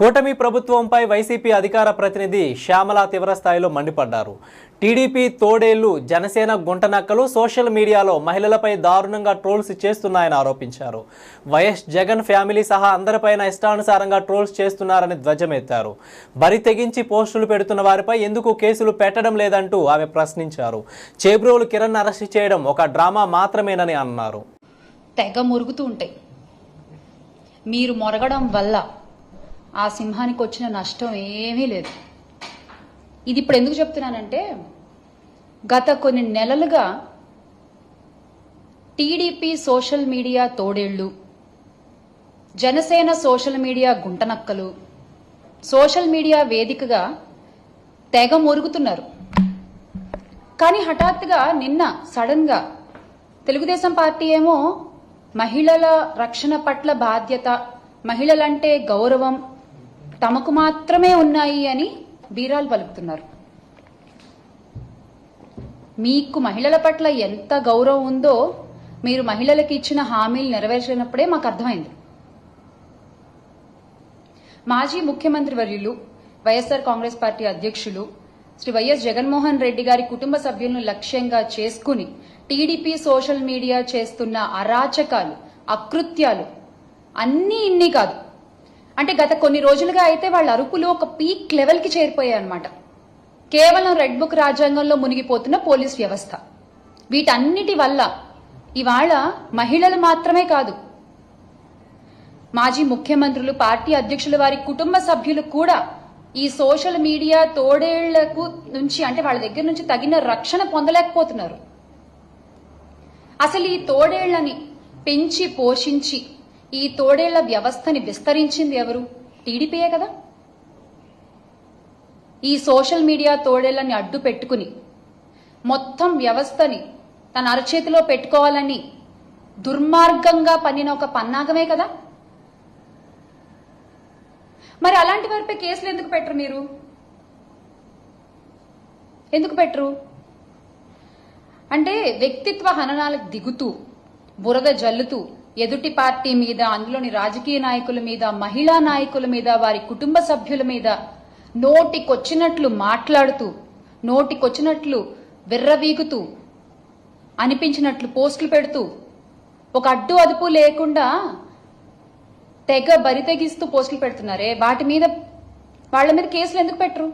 కూటమి ప్రభుత్వంపై వైసీపీ అధికార ప్రతినిధి శ్యామల తీవ్రస్థాయిలో మండిపడ్డారు. టీడీపీ తోడేళ్ళు జనసేన గుంటనక్కలు సోషల్ మీడియాలో మహిళలపై దారుణంగా ట్రోల్స్ చేస్తున్నాయని ఆరోపించారు. వైఎస్ జగన్ ఫ్యామిలీ సహా అందరిపైన ఇష్టానుసారంగా ట్రోల్స్ చేస్తున్నారని ధ్వజమెత్తారు. బరి తెగించి పోస్టులు పెడుతున్న వారిపై ఎందుకు కేసులు పెట్టడం లేదంటూ ఆమె ప్రశ్నించారు. చేబ్రోలు కిరణ్ అరెస్ట్ చేయడం ఒక డ్రామా మాత్రమేనని అన్నారు. తెగ మురుగుతూ ఉంటాయి. మీరు మొరగడం వల్ల ఆ సింహానికి వచ్చిన నష్టం ఏమీ లేదు. ఇది ఇప్పుడు ఎందుకు చెప్తున్నానంటే గత కొన్ని నెలలుగా టీడీపీ సోషల్ మీడియా తోడేళ్ళు జనసేన సోషల్ మీడియా గుంటనక్కలు సోషల్ మీడియా వేదికగా తెగ మురుగుతున్నారు. కానీ హఠాత్తుగా నిన్న సడన్గా తెలుగుదేశం పార్టీ ఏమో మహిళల రక్షణ పట్ల బాధ్యత మహిళలంటే గౌరవం తమకు మాత్రమే ఉన్నాయి అని బీరాలు పలుకుతున్నారు. మీకు మహిళల పట్ల ఎంత గౌరవం ఉందో మీరు మహిళలకు ఇచ్చిన హామీలు నెరవేర్చినప్పుడే మాకు అర్థమైంది. మాజీ ముఖ్యమంత్రి వర్యులు వైఎస్ఆర్ కాంగ్రెస్ పార్టీ అధ్యక్షులు శ్రీ వైఎస్ జగన్మోహన్ రెడ్డి గారి కుటుంబ సభ్యులను లక్ష్యంగా చేసుకుని టీడీపీ సోషల్ మీడియా చేస్తున్న అరాచకాలు అకృత్యాలు అన్నీ ఇన్ని కాదు. అంటే గత కొన్ని రోజులుగా అయితే వాళ్ళ అరుపులు ఒక పీక్ లెవెల్కి చేరిపోయాయి అనమాట కేవలం రెడ్ బుక్ రాజ్యాంగంలో మునిగిపోతున్న పోలీస్ వ్యవస్థ. వీటన్నిటి వల్ల ఇవాళ మహిళలు మాత్రమే కాదు మాజీ ముఖ్యమంత్రులు పార్టీ అధ్యక్షుల వారి కుటుంబ సభ్యులు కూడా ఈ సోషల్ మీడియా తోడేళ్ళకు నుంచి అంటే వాళ్ళ దగ్గర నుంచి తగిన రక్షణ పొందలేకపోతున్నారు. అసలు ఈ తోడేళ్ళని పెంచి పోషించి ఈ తోడేళ్ళ వ్యవస్థని విస్తరించింది ఎవరు? టీడీపీయే కదా? ఈ సోషల్ మీడియా తోడేళ్ళని అడ్డు పెట్టుకుని మొత్తం వ్యవస్థని తన అరచేతిలో పెట్టుకోవాలని దుర్మార్గంగా పన్నిన ఒక పన్నాగమే కదా? మరి అలాంటి వారిపై కేసులు ఎందుకు పెట్టరు మీరు? ఎందుకు పెట్టరు? అంటే వ్యక్తిత్వ హననాలకు దిగుతూ బురద జల్లుతూ ఎదుటి పార్టీ మీద అందులోని రాజకీయ నాయకుల మీద మహిళా నాయకుల మీద వారి కుటుంబ సభ్యుల మీద నోటికొచ్చినట్లు మాట్లాడుతూ నోటికొచ్చినట్లు విర్రవీగుతూ అనిపించినట్లు పోస్టులు పెడుతూ ఒక అడ్డు అదుపు లేకుండా తెగ బరితెగిస్తూ పోస్టులు పెడుతున్నారే. వాటి మీద వాళ్ళ మీద కేసులు ఎందుకు పెట్టరు?